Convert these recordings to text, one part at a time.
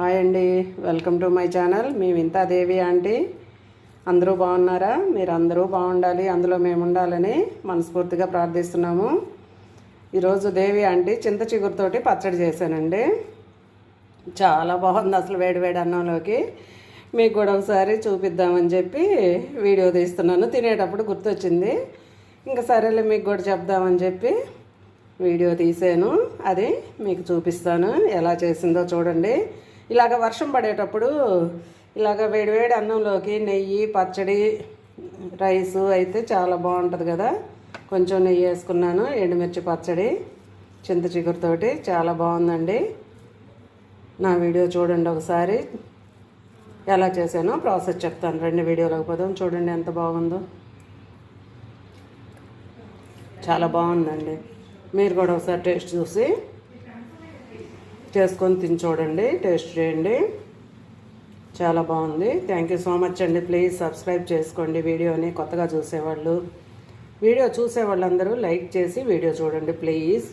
Hi అండి. Welcome to my channel. మేము ఇంత దేవి ఆంటీ. అందరూ బాగున్నారా? మీరు అందరూ బాగుండాలి. అందులో మేము ఉండాలని మనస్ఫూర్తిగా ప్రార్థిస్తున్నాము. ఈరోజు దేవి ఆంటీ చింత చిగురుతోటి పచ్చడి చేశానండి. చాలా బాగుంది అసలు వేడి వేడి అన్నంలోకి. మీకు కూడా ఒకసారి చూపిద్దామని చెప్పి వీడియో తీస్తున్నాను. తినేటప్పుడు గుర్తొచ్చింది. ఇంకా సరేలే మీకు కూడా చెప్దామని చెప్పి వీడియో తీసాను. అది మీకు చూపిస్తాను. ఎలా చేసిందో చూడండి. ఇలాగ వర్షం పడేటప్పుడు ఇలాగ వేడివేడి అన్నంలోకి నెయ్యి పచ్చడి రైస్ అయితే చాలా బాగుంటుంది కదా. కొంచెం నెయ్యి వేసుకున్నాను ఎండుమిర్చి పచ్చడి చింత చిగురుతోటి చాలా బాగుందండి. నా వీడియో చూడండి ఒకసారి. ఎలా చేశానో ప్రాసెస్ చెప్తాను. రెండు వీడియోలకు పోదాం. చూడండి ఎంత బాగుందో. చాలా బాగుందండి. మీరు కూడా ఒకసారి టేస్ట్ చూసి చేసుకొని తిని చూడండి టేస్ట్ చేయండి. చాలా బాగుంది. థ్యాంక్ యూ సో మచ్ అండి. ప్లీజ్ సబ్స్క్రైబ్ చేసుకోండి వీడియోని. కొత్తగా చూసేవాళ్ళు వీడియో చూసే వాళ్ళందరూ లైక్ చేసి వీడియో చూడండి please.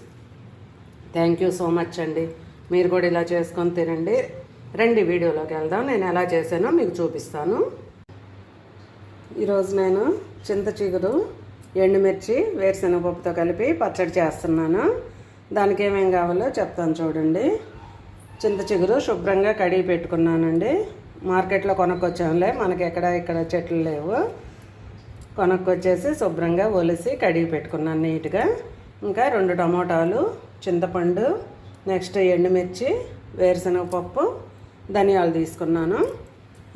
Thank you so much అండి. మీరు కూడా ఇలా చేసుకొని తినండి. రండి వీడియోలోకి వెళ్దాం. నేను ఎలా చేశానో మీకు చూపిస్తాను. ఈరోజు నేను చింత చిగురు ఎండుమిర్చి వేరుశనగపప్పుతో కలిపి పచ్చడి చేస్తున్నాను. దానికి ఏమేం కావాలో చెప్తాను చూడండి. చింత చిగురు శుభ్రంగా కడిగి పెట్టుకున్నానండి. మార్కెట్లో కొనుక్కొచ్చాంలే మనకి ఎక్కడ ఇక్కడ చెట్లు లేవు. కొనుక్కొచ్చేసి శుభ్రంగా ఒలిసి కడిగి పెట్టుకున్నాను నీట్గా. ఇంకా రెండు టమోటాలు చింతపండు నెక్స్ట్ ఎండుమిర్చి వేరుశనగపప్పు ధనియాలు తీసుకున్నాను.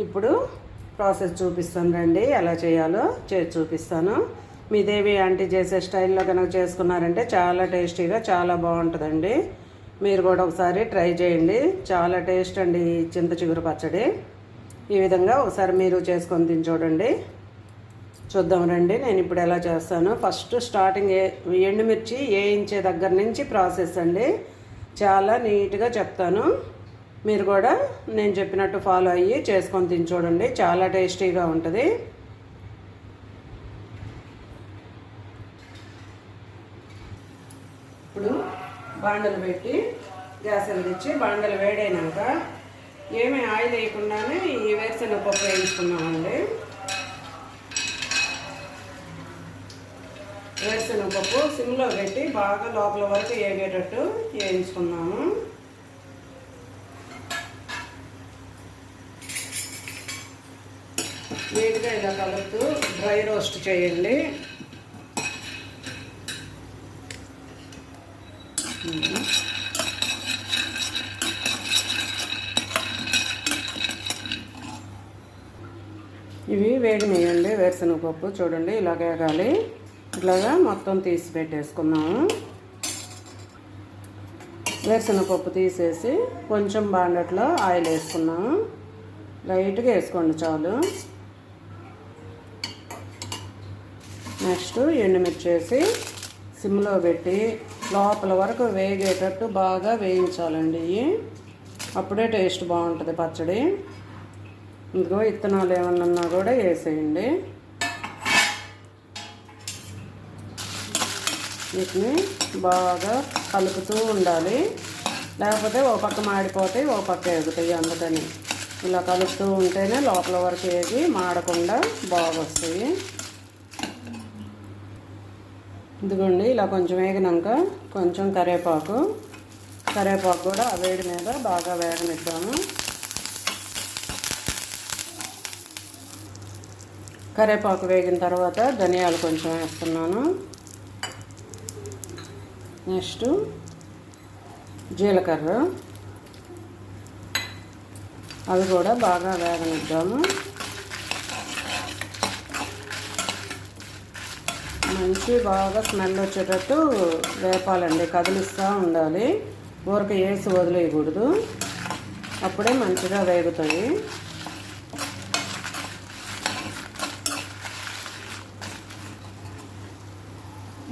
ఇప్పుడు ప్రాసెస్ చూపిస్తాను రండి ఎలా చేయాలో చేసి చూపిస్తాను. మీదేవి ఆంటీ చేసే స్టైల్లో కనుక చేసుకున్నారంటే చాలా టేస్టీగా చాలా బాగుంటుందండి. మీరు కూడా ఒకసారి ట్రై చేయండి. చాలా టేస్ట్ అండి చింత చిగురు పచ్చడి. ఈ విధంగా ఒకసారి మీరు చేసుకొని తిని చూడండి. చూద్దాం రండి. నేను ఇప్పుడు ఎలా చేస్తాను? ఫస్ట్ స్టార్టింగ్ ఏ ఎండుమిర్చి వేయించే దగ్గర నుంచి ప్రాసెస్ అండి. చాలా నీట్గా చెప్తాను. మీరు కూడా నేను చెప్పినట్టు ఫాలో అయ్యి చేసుకొని తిని చూడండి. చాలా టేస్టీగా ఉంటుంది ఇప్పుడు బాండలు పెట్టి గ్యాస్ తెచ్చి బాండలు వేడైనాక ఏమీ ఆయిల్ వేయకుండానే ఈ వేరుశనగ పప్పు వేయించుకున్నామండి. వేరుశనగ పప్పు సిమ్లో పెట్టి బాగా లోపల వరకు వేగేటట్టు వేయించుకున్నాము. నీట్గా ఇలా కలుపుతూ డ్రై రోస్ట్ చేయండి. ఇవి వేగినాయండి వేరుశనగపప్పు చూడండి ఇలా వేగాలి. ఇట్లాగా మొత్తం తీసి పెట్టేసుకున్నాము వేరుశనగపప్పు తీసేసి కొంచెం బాండట్లో ఆయిల్ వేసుకున్నాము లైట్గా వేసుకోండి చాలు. నెక్స్ట్ ఎండుమిర్చి వేసి సిమ్లో పెట్టి లోపల వరకు వేగేటట్టు బాగా వేయించాలండి. ఇవి అప్పుడే టేస్ట్ బాగుంటుంది పచ్చడి. ఇంకో ఇత్తనాలు ఏమన్నా కూడా వేసేయండి. వీటిని బాగా కలుపుతూ ఉండాలి. లేకపోతే ఓ పక్క మాడిపోతాయి ఓ పక్క ఎగుతాయి అందుకని. ఇలా కలుపుతూ ఉంటేనే లోపల వరకు వేగి మాడకుండా బాగా వస్తాయి ఇదిగోండి ఇలా కొంచెం వేగినాక కొంచెం కరివేపాకు కరివేపాకు కూడా ఆ వేడి మీద బాగా వేగనిద్దాము. కరివేపాకు వేగిన తర్వాత ధనియాలు కొంచెం వేస్తున్నాను. నెక్స్ట్ జీలకర్ర. అవి కూడా బాగా వేగనిద్దాము. మంచి బాగా స్మెల్ వచ్చేటట్టు వేపాలండి కదిలిస్తూ ఉండాలి. ఊరక వేసి వదిలేయకూడదు. అప్పుడే మంచిగా వేగుతాయి.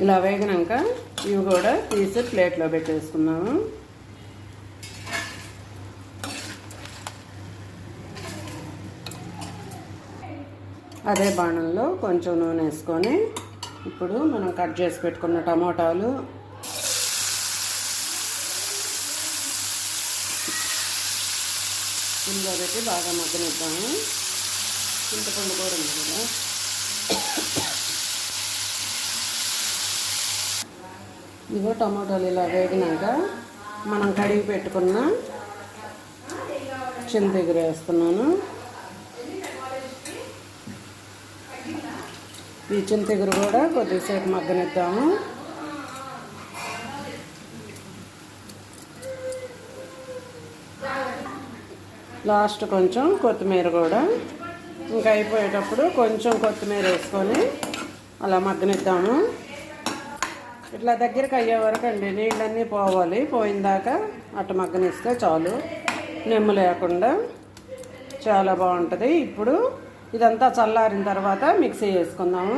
ఇలా వేగినాక ఇవి కూడా తీసి ప్లేట్లో పెట్టేసుకున్నాము అదే బాణంలో కొంచెం నూనె వేసుకొని ఇప్పుడు మనం కట్ చేసి పెట్టుకున్న టమోటాలు. ఇందులో పెట్టి బాగా మగ్గనిద్దాము. చింతపండు కూడా ఉంది కదా. ఇదిగో టమాటాలు ఇలా వేగినాక మనం కడిగి పెట్టుకున్న చింతగిరి వేస్తున్నాను. ఈ చింతగిరి కూడా కొద్దిసేపు మగ్గనిద్దాము. లాస్ట్ కొంచెం కొత్తిమీర కూడా. ఇంకా అయిపోయేటప్పుడు కొంచెం కొత్తిమీర వేసుకొని అలా మగ్గనిద్దాము. ఇట్లా దగ్గరికి అయ్యే వరకు అండి నీళ్ళన్నీ పోవాలి. పోయిన దాకా అటు మగ్గనిస్తే చాలు. నిమ్ము లేకుండా చాలా బాగుంటుంది. ఇప్పుడు ఇదంతా చల్లారిన తర్వాత మిక్సీ వేసుకుందాము.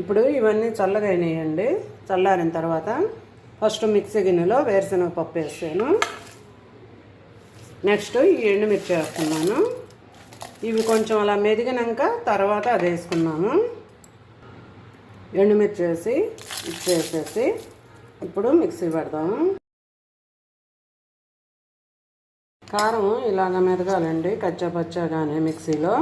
ఇప్పుడు ఇవన్నీ చల్లగా అయినాయండి చల్లారిన తర్వాత ఫస్ట్ మిక్సీ గిన్నెలో వేరుశనగ పప్పు వేసాను నెక్స్ట్ ఈ ఎండుమిర్చి వేస్తున్నాను. ఇవి కొంచెం అలా మెదిగినాక తర్వాత అది వేసుకున్నాము. ఎండుమిర్చి వేసి ఇచ్చేసేసి ఇప్పుడు మిక్సీ పెడదాము. కారం ఇలాగ మెదగాలండి కచ్చాపచ్చాగానే మిక్సీలో.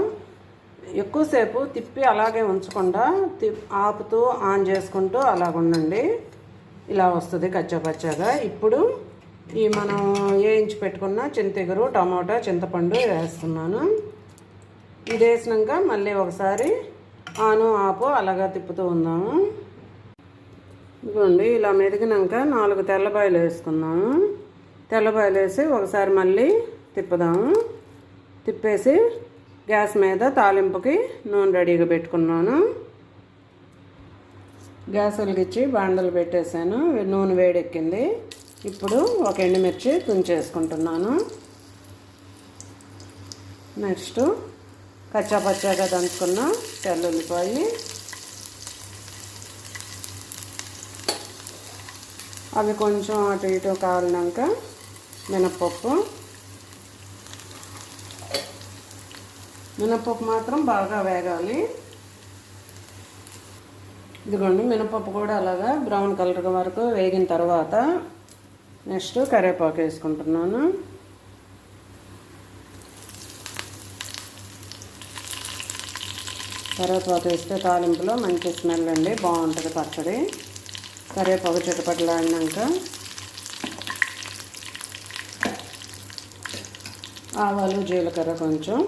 ఎక్కువసేపు తిప్పి అలాగే ఉంచకుండా తిప్ ఆపుతూ ఆన్ చేసుకుంటూ అలాగ ఉండండి ఇలా వస్తుంది కచ్చాపచ్చాగా. ఇప్పుడు ఈ మనం వేయించి పెట్టుకున్న చింతెగురు టమాటా చింతపండు వేస్తున్నాను. ఇది వేసినాక మళ్ళీ ఒకసారి ఆను ఆపు అలాగా తిప్పుతూ ఉందాము. ఇదిగోండి ఇలా మెదిగినాక నాలుగు తెల్లబాయలు వేసుకుందాము. తెల్లబాయలేసి ఒకసారి మళ్ళీ తిప్పుదాము తిప్పేసి గ్యాస్ మీద తాలింపుకి నూనె రెడీగా పెట్టుకున్నాను. గ్యాస్ వెలిగించి బాండలు పెట్టేశాను. నూనె వేడెక్కింది. ఇప్పుడు ఒక ఎండుమిర్చి తుంచేసుకుంటున్నాను. నెక్స్ట్ కచ్చా పచ్చాగా దంచుకున్న తెల్లుల్లిపాయి అవి కొంచెం అటు ఇటు కాలినాక మినప్పప్పు మినప్పప్పు మాత్రం బాగా వేగాలి. ఇదిగోండి మినపప్పు కూడా అలాగా బ్రౌన్ కలర్ వరకు వేగిన తర్వాత నెక్స్ట్ కరివేపాకు వేసుకుంటున్నాను. కరివేపాకు వేస్తే తాలింపులో మంచి స్మెల్ అండి బాగుంటుంది పచ్చడి. కరివేపాకు చిటపట్లాడినాక ఆవాలు జీలకర్ర కొంచెం.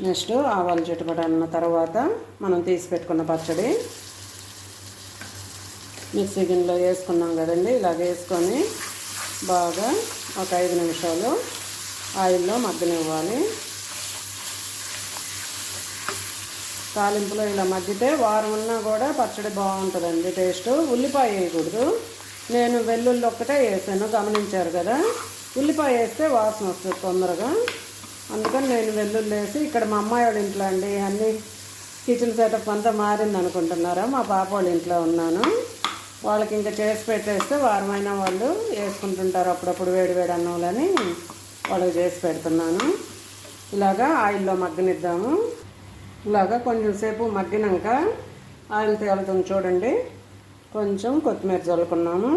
నెక్స్ట్ ఆవాలు చిటపటన్న తర్వాత మనం తీసి పెట్టుకున్న పచ్చడి. మిక్సీ గిన్నెలో వేసుకున్నాం కదండి ఇలాగ వేసుకొని బాగా ఒక ఐదు నిమిషాలు ఆయిల్లో మగ్గనివ్వాలి. తాలింపులో ఇలా మగ్గితే వారం ఉన్నా కూడా పచ్చడి బాగుంటుందండి టేస్ట్. ఉల్లిపాయ వేయకూడదు. నేను వెల్లుల్లి ఒక్కటే వేసాను గమనించారు కదా? ఉల్లిపాయ వేస్తే వాసన వస్తుంది తొందరగా. అందుకని నేను వెల్లుల్లి వేసి ఇక్కడ మా అమ్మాయి వాళ్ళ ఇంట్లో అండి అన్నీ కిచెన్ సెటప్ అంతా మారింది అనుకుంటున్నారా? మా పాప వాళ్ళ ఇంట్లో ఉన్నాను. వాళ్ళకి ఇంకా చేసి పెట్టేస్తే వారమైన వాళ్ళు వేసుకుంటుంటారు అప్పుడప్పుడు వేడి వేడి అన్నంలని వాళ్ళకి చేసి పెడుతున్నాను. ఇలాగా ఆయిల్లో మగ్గనిద్దాము. ఇలాగా కొంచెం సేపు మగ్గినాక ఆయిల్ తేలుతుంది చూడండి. కొంచెం కొత్తిమీర చల్లుకున్నాము.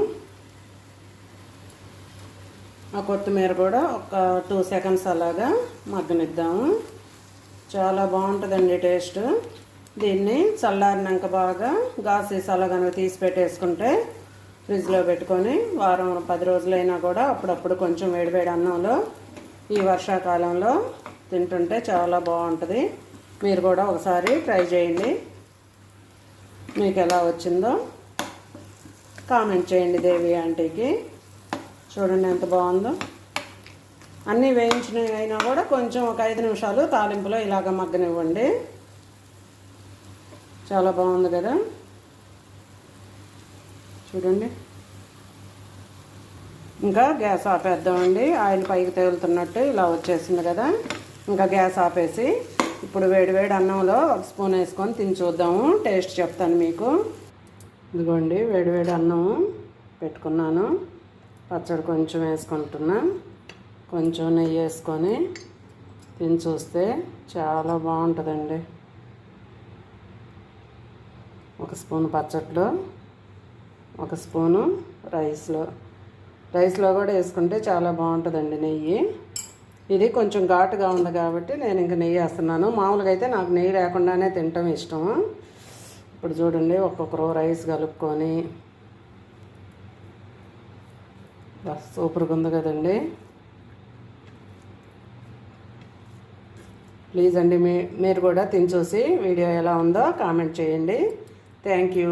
ఆ కొత్తిమీర కూడా ఒక టూ సెకండ్స్ అలాగా మగ్గనిద్దాము. చాలా బాగుంటుందండి టేస్ట్. దీన్ని చల్లారినాక బాగా గాసేసి అలా కనుక తీసి పెట్టేసుకుంటే ఫ్రిడ్జ్లో పెట్టుకొని వారం పది రోజులైనా కూడా అప్పుడప్పుడు కొంచెం వేడివేడి అన్నంలో ఈ వర్షాకాలంలో తింటుంటే చాలా బాగుంటుంది. మీరు కూడా ఒకసారి ట్రై చేయండి. మీకు ఎలా వచ్చిందో. కామెంట్ చేయండి దేవి ఆంటీకి. చూడండి ఎంత బాగుందో. అన్నీ వేయించినవి అయినా కూడా కొంచెం ఒక ఐదు నిమిషాలు తాలింపులో ఇలాగ మగ్గనివ్వండి. చాలా బాగుంది కదా. చూడండి. ఇంకా గ్యాస్ ఆపేద్దామండి. ఆయిల్ పైకి తేలుతున్నట్టు ఇలా వచ్చేసింది కదా. ఇంకా గ్యాస్ ఆపేసి ఇప్పుడు వేడివేడి అన్నంలో ఒక స్పూన్ వేసుకొని తిని చూద్దాము. టేస్ట్ చెప్తాను మీకు. ఇదిగోండి వేడివేడి అన్నం పెట్టుకున్నాను. పచ్చడి కొంచెం వేసుకుంటున్నా. కొంచెం నెయ్యి వేసుకొని తిని చూస్తే చాలా బాగుంటుందండి. ఒక స్పూన్ పచ్చట్లో ఒక స్పూను రైస్లో. రైస్లో కూడా వేసుకుంటే చాలా బాగుంటుందండి నెయ్యి. ఇది కొంచెం ఘాటుగా ఉంది కాబట్టి నేను ఇంక నెయ్యి వేస్తున్నాను. మామూలుగా అయితే నాకు నెయ్యి లేకుండానే తినటం ఇష్టం ఇప్పుడు చూడండి ఒక్కొక్కరు రైస్ కలుపుకొని. సూపర్గా ఉంది కదండి. ప్లీజ్ అండి మీ మీరు కూడా తిని చూసి వీడియో ఎలా ఉందో కామెంట్ చేయండి. Thank you.